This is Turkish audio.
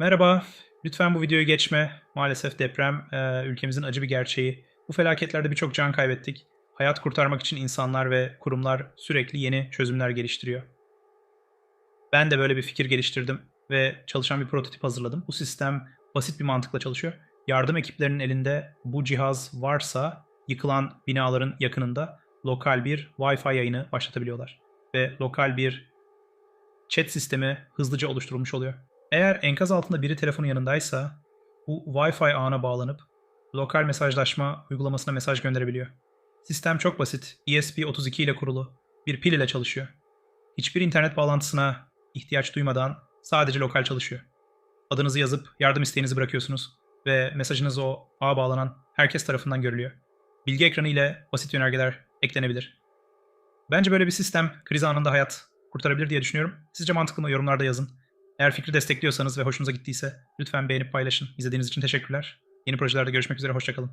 Merhaba, lütfen bu videoyu geçme. Maalesef deprem e, ülkemizin acı bir gerçeği. Bu felaketlerde birçok can kaybettik. Hayat kurtarmak için insanlar ve kurumlar sürekli yeni çözümler geliştiriyor. Ben de böyle bir fikir geliştirdim ve çalışan bir prototip hazırladım. Bu sistem basit bir mantıkla çalışıyor. Yardım ekiplerinin elinde bu cihaz varsa yıkılan binaların yakınında lokal bir Wi-Fi yayını başlatabiliyorlar. Ve lokal bir chat sistemi hızlıca oluşturulmuş oluyor. Eğer enkaz altında biri telefonun yanındaysa bu Wi-Fi ağına bağlanıp lokal mesajlaşma uygulamasına mesaj gönderebiliyor. Sistem çok basit. ESP32 ile kurulu. Bir pil ile çalışıyor. Hiçbir internet bağlantısına ihtiyaç duymadan sadece lokal çalışıyor. Adınızı yazıp yardım isteğinizi bırakıyorsunuz ve mesajınız o ağa bağlanan herkes tarafından görülüyor. Bilgi ekranı ile basit yönergeler eklenebilir. Bence böyle bir sistem kriz anında hayat kurtarabilir diye düşünüyorum. Sizce mantıklı mı? Yorumlarda yazın. Eğer fikri destekliyorsanız ve hoşunuza gittiyse lütfen beğenip paylaşın. İzlediğiniz için teşekkürler. Yeni projelerde görüşmek üzere, hoşçakalın.